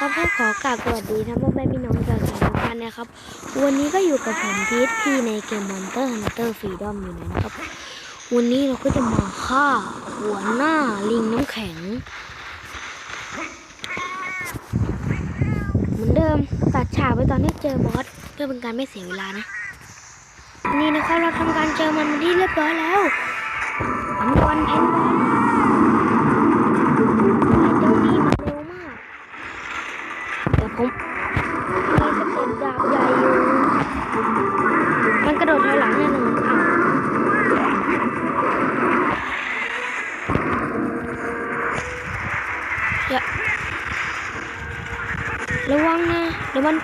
นะครับก็ขอกราบสวัสดีท่านพ่อแม่พี่น้องชาวสายทุกท่านนะครับ วันนี้ก็อยู่กับผมพีทพี่ในเกม Monster Hunter Freedom อยู่นนะครับ วันนี้เราก็จะมาฆ่าหัวหน้าลิงน้ำแข็ง เหมือนเดิมตัดฉากไปตอนที่เจอบอสเพื่อเป็นการไม่เสียเวลานะ นี่นะครับเราทำการเจอมันที่เรียบร้อยแล้วอันวันเพนบน ถอยหลังแน่นอนอ้าวอย่าระวังนะเดี๋ยวมัน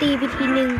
ตีไปทีหนึ่ง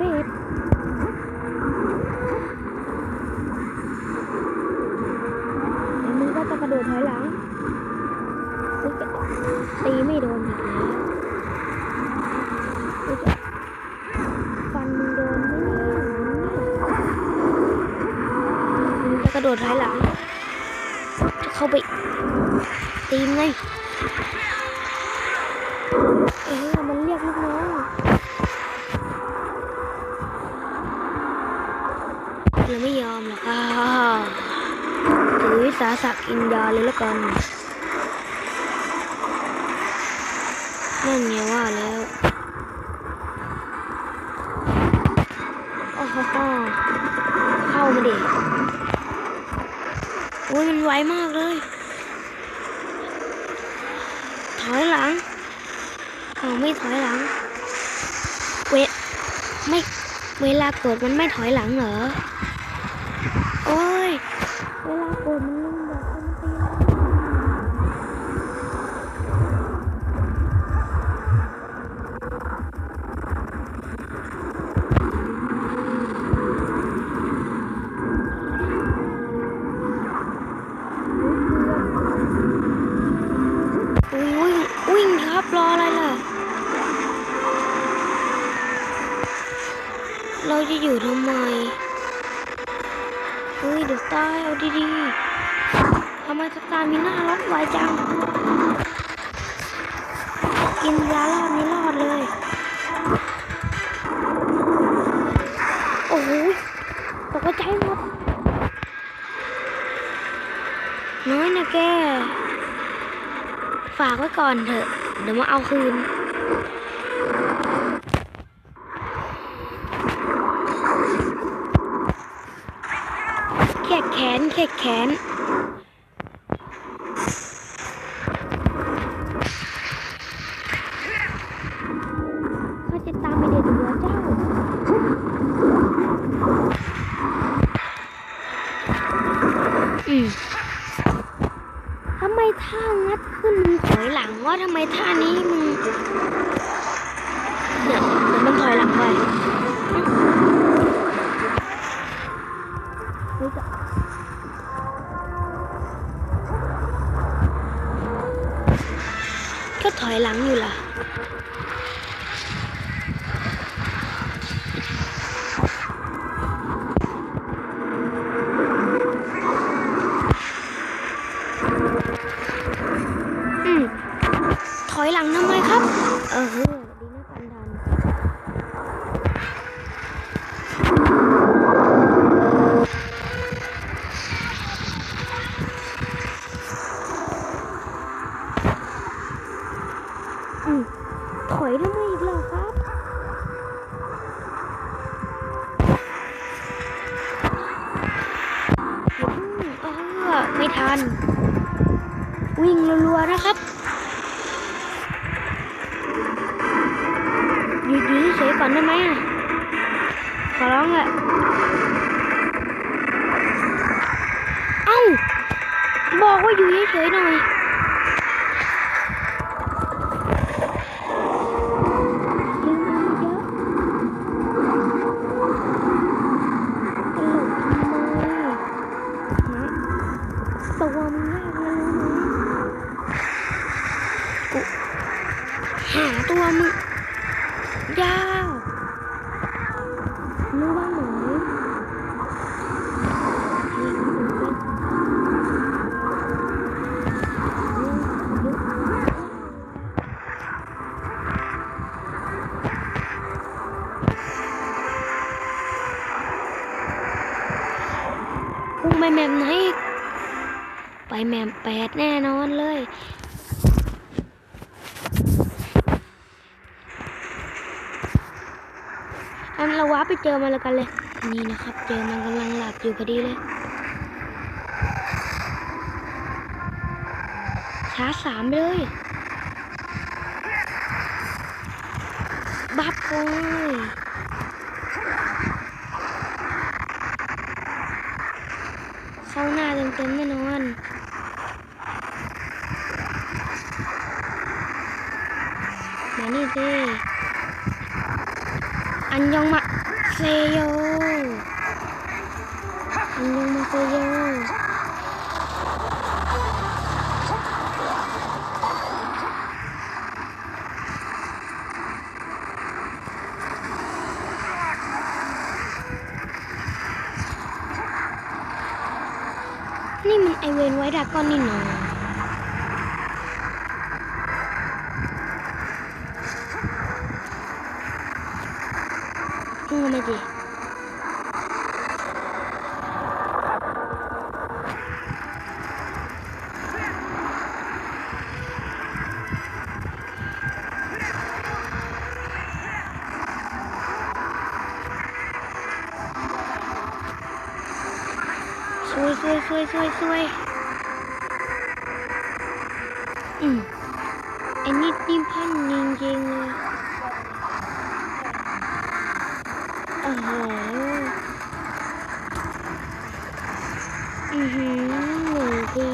ป็ดเดี๋ยวมึงก็จะกระโดดถอยหลังมึงตีไม่โดนอีกแล้วฟันมึงโดนไมเนี่มึงจะกระโดดถอยหลัง จะเข้าไปตีมไงเออมันเรีย สาสะกินยาเลยละกันนั่นไงว่าแล้วโอ้โหเข้ามาดิโอ้ยมันไวมากเลย ถอยหลังเอาไม่ถอยหลัง เวไม่เวลากดมันไม่ถอยหลังเหรอ โอ้ย เอาดีๆทำไมสตาร์มีหน้าล็อกไวจัง กินยารอดนี้รอดเลย โอ้โหตกใจหมด น้อยนะแก ฝากไว้ก่อนเถอะ เดี๋ยวมาเอาคืน แค่ แขนแค่แขนเขาจะตามไปเด็ดหัวเจ้าอืมทำไมท่างัดขึ้นมึงถอยหลังว่าทำไมท่านี้มึงเนี่ยเดี๋ยวมันถอยหลังไปอื้อเฮ้ยจะก็ อยหลังอยู่ล่ะอืมถอยหลังทำไมครับ เออ ถอยทำไมอีกหรอครับ ไม่ทัน วิ่งรัวๆนะครับหยุดยืเฉยก่อนได้ไหมอะ ขอร้องอะเอ้า บอกว่าอยู่เฉยๆหน่อยาตัวมึงยากรู้บ้างไหมพุ่งไปแมมไหน ไปแมมแปดแน่นอนเลย อันเราว้าไปเจอมันแล้วกันเลย นี่นะครับ เจอมันกำลังหลับอยู่พอดีเลยชาสามเลยบัฟเลยเข้าหน้าเต็มๆแน่นอนมานี่สิ อันยองมาเซโย อันยองมาเซโยนี่มันไอเวนไว้ดากอนนี่นาะ พุ่งมาดิช่วยช่วยช่วยช่วยช่วยอืมไอ้นี่นี่พันจริงๆเลย อ้โหอือหือหนึ่งที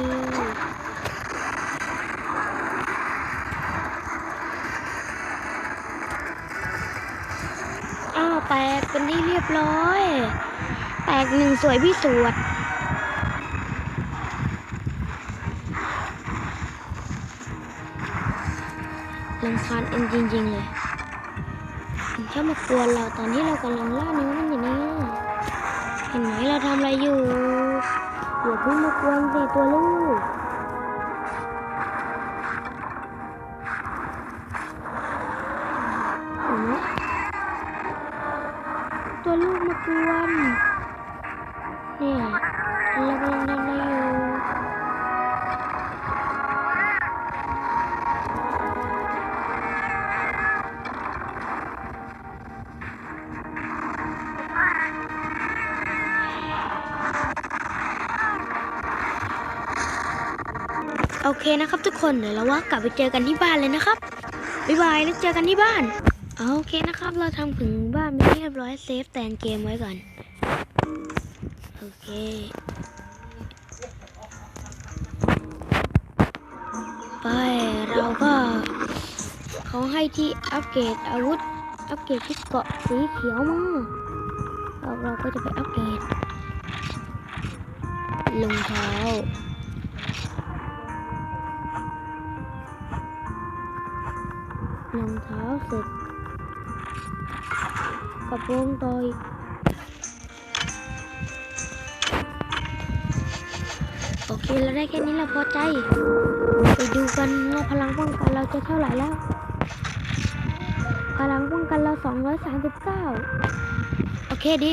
อ้าวแตกเป็นที่เรียบร้อย แตกหนึ่งสวยพี่สวดลำคาญเอ็นจริงๆเลย มันชอบมากวนเราตอนที่เรากำลังล่าเนื้อมันอยู่เนี่ยเห็นไหมเราทำอะไรอยู่อย่าเพิ่งมากวนสิตัวลูกตัวลูกมากวนเนี่ยเรากำลัง โอเคนะครับทุกคนเดี๋ยวเราว่ากลับไปเจอกันที่บ้านเลยนะครับบ๊ายบายแล้วเจอกันที่บ้านโอเคนะครับ เราทำถึงบ้านเป็นที่เรียบร้อยเซฟแตนเกมไว้ก่อน โอเคไปเราก็เขาให้ที่อัปเกรดอาวุธ อัปเกรดที่เกาะสีเขียวมาเราเราก็จะไปอัปเกรดรองเท้า รองเท้าเสร็จกระโปรงต่อยโอเคเราได้แค่นี้เราพอใจ ไปดูกันว่าพลังป้องกันเราจะเท่าไหร่แล้ว พลังป้องกันเรา 239 โอเคดี